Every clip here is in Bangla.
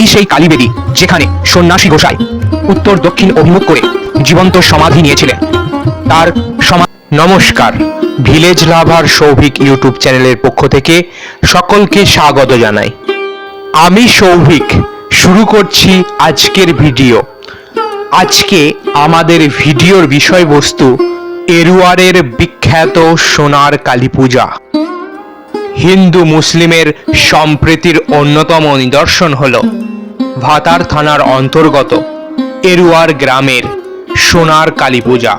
এই সেই কালীবেদী যেখানে সন্ন্যাসী গোসাই উত্তর দক্ষিণ অভিমুখ করে জীবন্ত সমাধি নিয়েছিলেন। তার সমা নমস্কার। ভিলেজ লাভার সৌভিক ইউটিউব চ্যানেলের পক্ষ থেকে সকলকে স্বাগত জানাই। আমি সৌভিক, শুরু করছি আজকের ভিডিও। আজকে আমাদের ভিডিওর বিষয়বস্তু এরুয়ারের বিখ্যাত সোনার কালী পূজা। হিন্দু মুসলিমের সম্প্রীতির অন্যতম নিদর্শন হল ভাতার থানার অন্তর্গত এরুয়ার গ্রামের সোনার কালী পূজা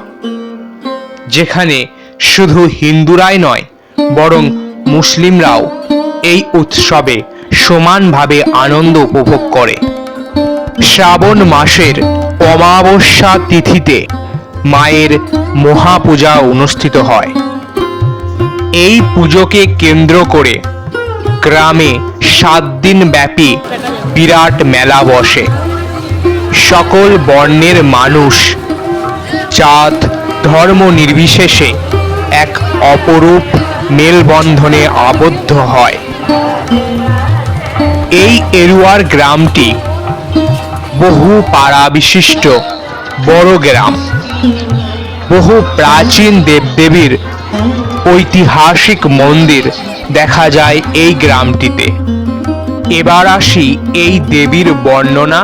যেখানে শুধু হিন্দুরাই নয়, বরং মুসলিমরাও এই উৎসবে সমানভাবে আনন্দ উপভোগ করে। শ্রাবণ মাসের অমাবস্যা তিথিতে মায়ের মহাপূজা অনুষ্ঠিত হয়। এই পুজোকে কেন্দ্র করে গ্রামে সাত দিন ব্যাপী বিরাট মেলা বসে। সকল বর্ণের মানুষ জাত, ধর্ম নির্বিশেষে এক অপরূপ মেলবন্ধনে আবদ্ধ হয়। এই এরুয়ার গ্রামটি বহু পাড়া বিশিষ্ট বড় গ্রাম। বহু প্রাচীন দেবদেবীর ঐতিহাসিক মন্দির দেখা যায় এই গ্রামটিতে। এবার আসি এই দেবীর বর্ণনা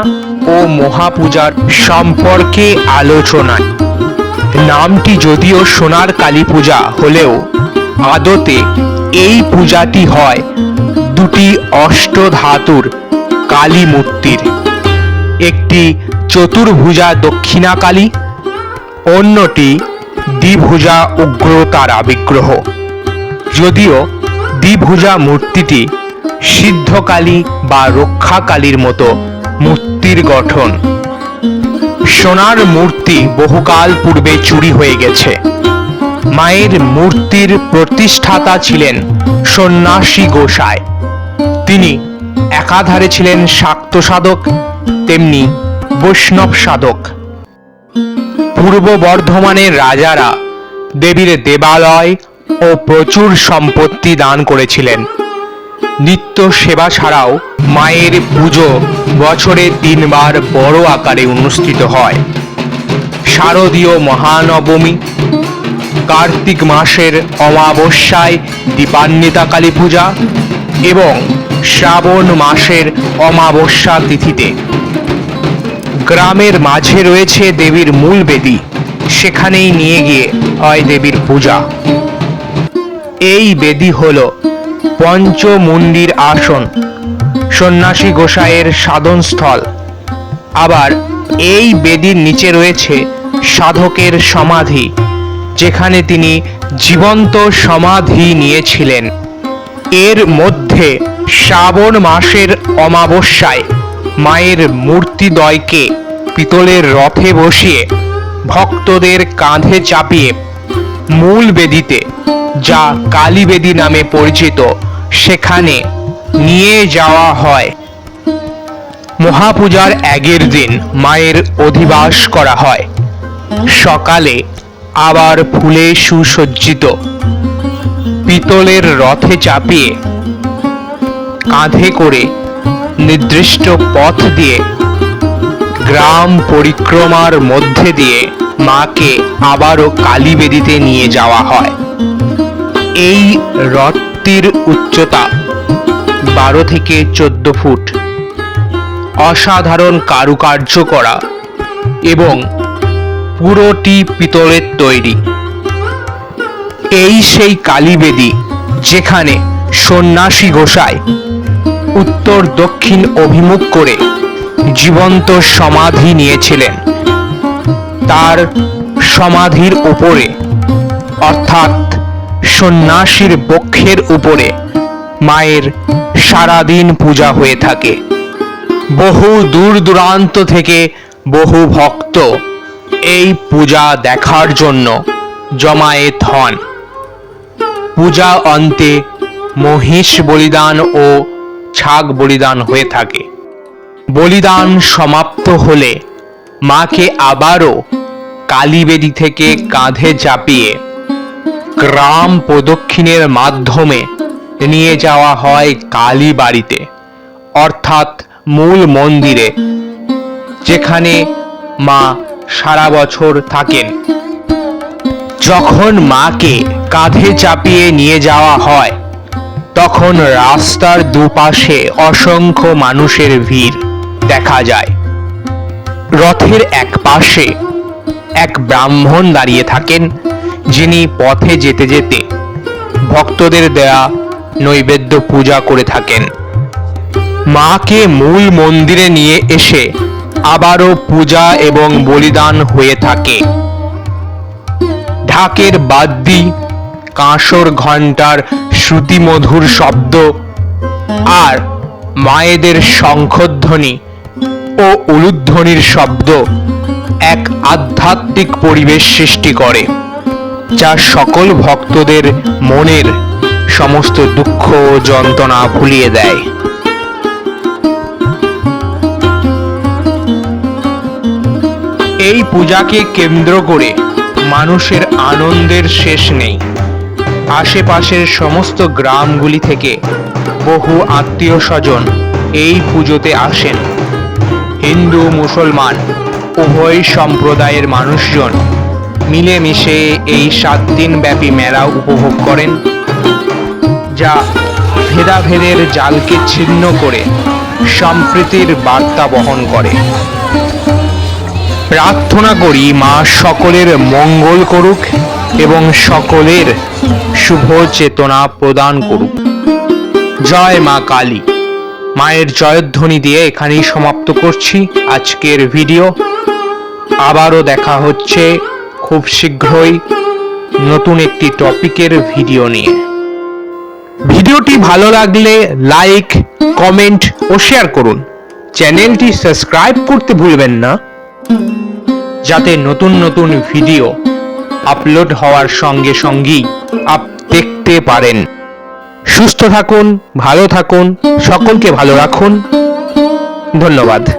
ও মহাপূজার সম্পর্কে আলোচনায়। নামটি যদিও সোনার কালী পূজা হলেও আদতে এই পূজাটি হয় দুটি অষ্টধাতুর কালী মূর্তির। একটি চতুর্ভুজা দক্ষিণা কালী, অন্যটি দ্বিভুজা উগ্রতারা বিগ্রহ। যদিও দ্বিভুজা মূর্তিটি সিদ্ধকালী বা রক্ষাকালীর মতো মূর্তির গঠন। সোনার মূর্তি বহুকাল পূর্বে চুরি হয়ে গেছে। মায়ের মূর্তির প্রতিষ্ঠাতা ছিলেন সন্ন্যাসী গোসাই। তিনি একাধারে ছিলেন শাক্ত সাধক, তেমনি বৈষ্ণব সাধক। পূর্ব বর্ধমানের রাজারা দেবীর দেবালয় ও প্রচুর সম্পত্তি দান করেছিলেন। নিত্য সেবা ছাড়াও মায়ের পুজো বছরে তিনবার বড় আকারে অনুষ্ঠিত হয়। শারদীয় মহানবমী, কার্তিক মাসের অমাবস্যায় দীপান্বিতা কালী পূজা এবং শ্রাবণ মাসের অমাবস্যা তিথিতে। গ্রামের মাঝে রয়েছে দেবীর মূল বেদি, সেখানেই নিয়ে গিয়ে হয় দেবীর পূজা। এই বেদি হল পঞ্চমুণ্ডির আসন, সন্ন্যাসী গোসাইয়ের সাধনস্থল। আবার এই বেদির নিচে রয়েছে সাধকের সমাধি, যেখানে তিনি জীবন্ত সমাধি নিয়েছিলেন। এর মধ্যে শ্রাবণ মাসের অমাবস্যায় মায়ের মূর্তিদ্বয়কে পিতলের রথে বসিয়ে ভক্তদের কাঁধে চাপিয়ে মূল বেদিতে যা কালীবেদী নামে পরিচিত, সেখানে নিয়ে যাওয়া হয়। মহাপূজার আগের দিন মায়ের অধিবাস করা হয়। সকালে আবার ফুলে সুসজ্জিত। পিতলের রথে চাপিয়ে কাঁধে করে নির্দিষ্ট পথ দিয়ে গ্রাম পরিক্রমার মধ্যে দিয়ে মাকে আবারও কালীবেদিতে নিয়ে যাওয়া হয়। এই রথটির উচ্চতা বারো থেকে চোদ্দ ফুট। অসাধারণ কারুকার্য করা এবং পুরোটি পিতলের তৈরি। এই সেই কালীবেদী যেখানে সন্ন্যাসী গোসাই উত্তর দক্ষিণ অভিমুখ করে জীবন্ত সমাধি নিয়েছিলেন। তার সমাধির উপরে, অর্থাৎ সন্ন্যাসীর বক্ষের উপরে মায়ের সারাদিন পূজা হয়ে থাকে। বহু দূর দূরান্ত থেকে বহু ভক্ত এই পূজা দেখার জন্য জমায়েত হন। পূজা অন্তে মহিষ বলিদান ও ছাগ বলিদান হয়ে থাকে। বলিদান সমাপ্ত হলে মাকে আবারও কালীবেদি থেকে কাঁধে চাপিয়ে গ্রাম প্রদক্ষিণের মাধ্যমে নিয়ে যাওয়া হয় কালী বাড়িতে অর্থাৎ মূল মন্দিরে, যেখানে মা সারা বছর থাকেন। যখন মাকে কাঁধে চাপিয়ে নিয়ে যাওয়া হয়, তখন রাস্তার দুপাশে অসংখ্য মানুষের ভিড় দেখা যায়। রথের এক পাশে এক ব্রাহ্মণ দাঁড়িয়ে থাকেন, যিনি পথে যেতে যেতে ভক্তদের দেয়া নৈবেদ্য পূজা করে থাকেন। মাকে মূল মন্দিরে নিয়ে এসে আবারও পূজা এবং বলিদান হয়ে থাকে। ঢাকের বাদ্যি, কাঁসর ঘণ্টার শ্রুতিমধুর শব্দ আর মায়েদের শঙ্খধ্বনি ও উলুধ্বনির শব্দ এক আধ্যাত্মিক পরিবেশ সৃষ্টি করে, যা সকল ভক্তদের মনের সমস্ত দুঃখ ও যন্ত্রণা ভুলিয়ে দেয়। এই পূজাকে কেন্দ্র করে মানুষের আনন্দের শেষ নেই। আশেপাশের সমস্ত গ্রামগুলি থেকে বহু আত্মীয় স্বজন এই পুজোতে আসেন। হিন্দু, মুসলমান, উভয় সম্প্রদায়ের মানুষজন মিলেমিশে এই সাত দিন ব্যাপী মেলা উপভোগ করেন, যা ভেদাভেদের জালকে ছিন্ন করে সম্প্রীতির বার্তা বহন করে। প্রার্থনা করি মা সকলের মঙ্গল করুক এবং সকলের শুভ চেতনা প্রদান করুক। জয় মা কালী। মায়ের জয়ধ্বনি দিয়ে এখানেই সমাপ্ত করছি আজকের ভিডিও। আবারও দেখা হচ্ছে খুব শীঘ্রই নতুন একটি টপিকের ভিডিও নিয়ে। ভিডিওটি ভালো লাগলে লাইক, কমেন্ট ও শেয়ার করুন। চ্যানেলটি সাবস্ক্রাইব করতে ভুলবেন না। যাতে নতুন নতুন ভিডিও আপলোড হওয়ার সঙ্গে সঙ্গেই আপ দেখতে পারেন। সুস্থ থাকুন ভালো থাকুন সকলকে ভালো রাখুন। ধন্যবাদ।